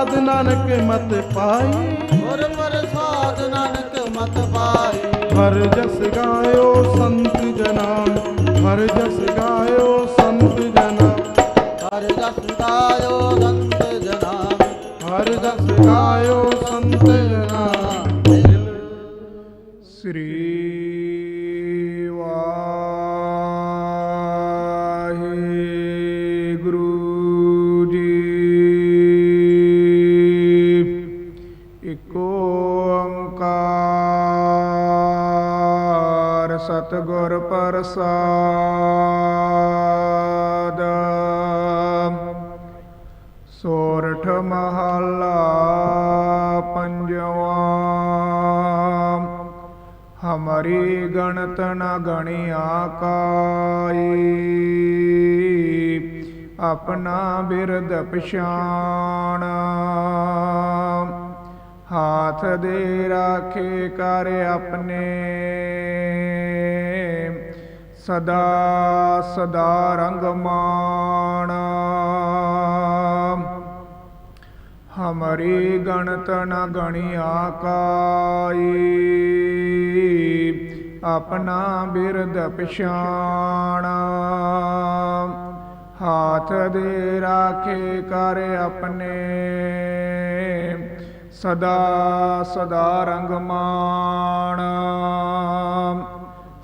ਪ੍ਰਸਾਦ ਨਾਨਕ ਮਤ ਪਾਈ। ਗੁਰ ਪ੍ਰਸਾਦ ਨਾਨਕ ਮਤ ਪਾਈ। ਹਰ ਜਸ ਗਾਇਓ ਸੰਤ ਜਨਾਂ। ਹਰ ਜਸ ਗਾਇਓ ਸੰਤ ਜਨਾਂ। ਹਰ ਜਸ ਗਾਇਓ ਸੰਤ ਜਨਾ। ਹਰ ਜਸ ਗਾਇਓ ਸੰਤ ਜਨਾਂ। ਸ੍ਰੀ ਸਤਿਗੁਰ ਪ੍ਰਸਾਦ। ਸੋਰਠ ਮਹਲਾ ਪੰਜਵਾ। ਹਮਰੀ ਗਣਤ ਨ ਗਣਿਆ ਕਾਈ। ਆਪਣਾ ਬਿਰਦ ਪਛਾਣ। ਹਾਥ ਦੇ ਰਾਖੇ ਕਰ ਆਪਣੇ। ਸਦਾ ਸਦਾ ਰੰਗ ਮਾਣ ਹਮਰੀ ਗਣਤ ਨ ਗਣਿਆ ਕਾਈ ਆਪਣਾ ਬਿਰਦ ਪਛਾਣ। ਹਾਥ ਦੇ ਰਾਖੇ ਕਰ ਆਪਣੇ। ਸਦਾ ਸਦਾ ਰੰਗ ਮਾਣ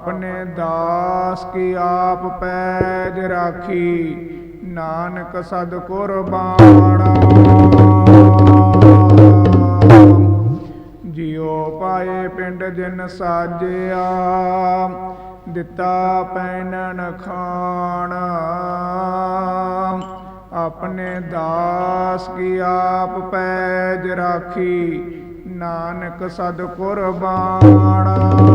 ਆਪਣੇ ਦਾਸ ਕੀ ਆਪ ਪੈਜ ਰਾਖੀ? ਨਾਨਕ ਸਦ ਕੁਰਬਾਨਾ। ਜਿਉ ਪਾਏ ਪਿੰਡ ਜਿਨ ਸਾਜਿਆ, ਦਿੱਤਾ ਪੈਣਨ ਖਾਣਾ। ਆਪਣੇ ਦਾਸ ਕੀ ਆਪ ਪੈਜ ਰਾਖੀ, ਨਾਨਕ ਸਦ ਕੁਰਬਾਣਾ